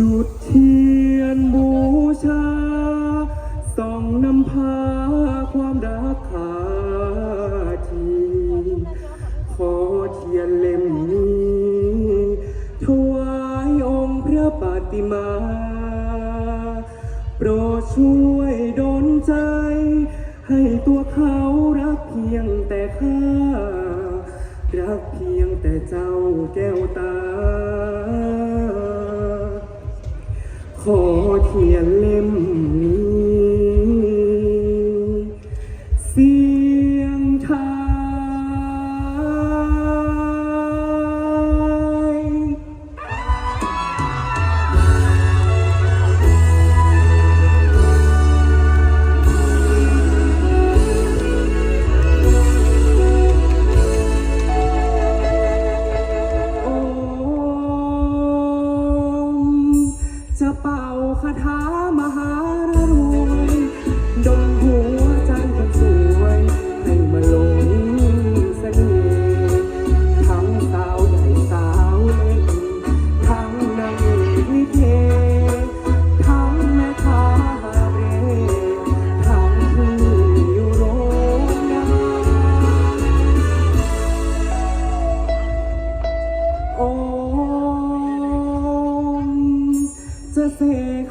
จุดเทียนบูชา ส่องนำพาความรักขาที ขอเทียนเล่มนี้ถวายองค์พระปฏิมา โปรดช่วยดลใจ ให้ตัวเขารักเพียงแต่ข้า รักเพียงแต่เจ้าแก้วตา ขอเทียนเล่มนี้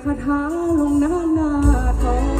คาถาลงหน้าหน้าทอง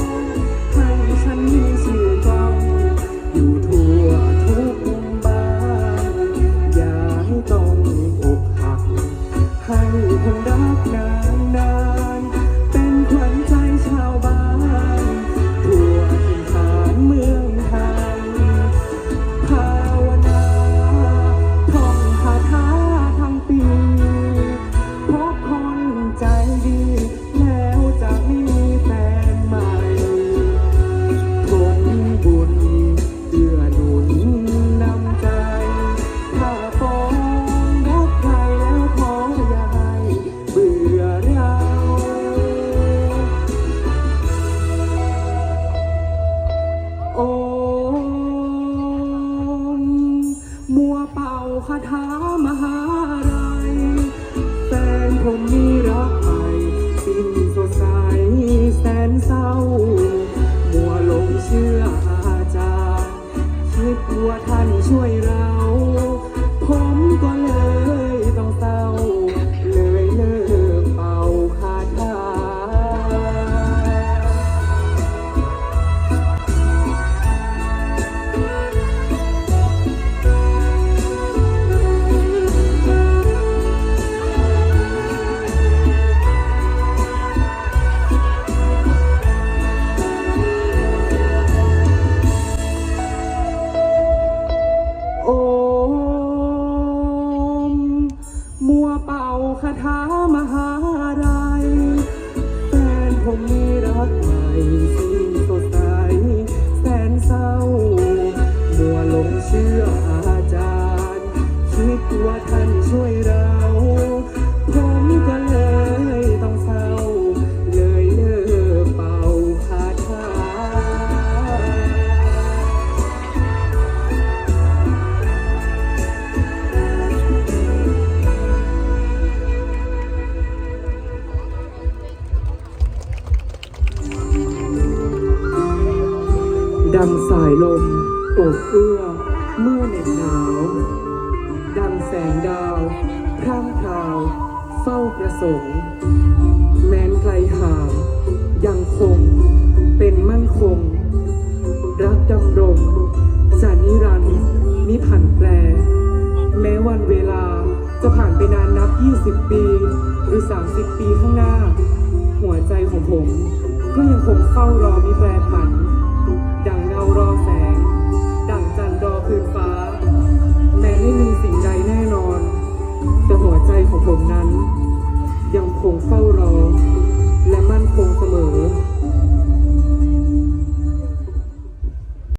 คาถามหาลัยแฟนผมมี ผมมีรักใหม่สิ้นสดใสแสนเศร้า มัวหลงเชื่ออาจารย์ คิดว่าท่านช่วยเรา ดังสายลมโอบเอื้อเมื่อเหน็บหนาว ดังแสงดาวพร่างพราว เฝ้าประสงค์ แม้นไกลห่างยังคงเป็นมั่นคง รักดำรงจะนิรันดร์มิผันแปร แม้วันเวลาจะผ่านไปนานนับ 20 ปี หรือ 30 ปีข้างหน้า หัวใจของผม ก็ยังคงเฝ้ารอมิแปรผัน ของผมนั้น ยังคงเฝ้า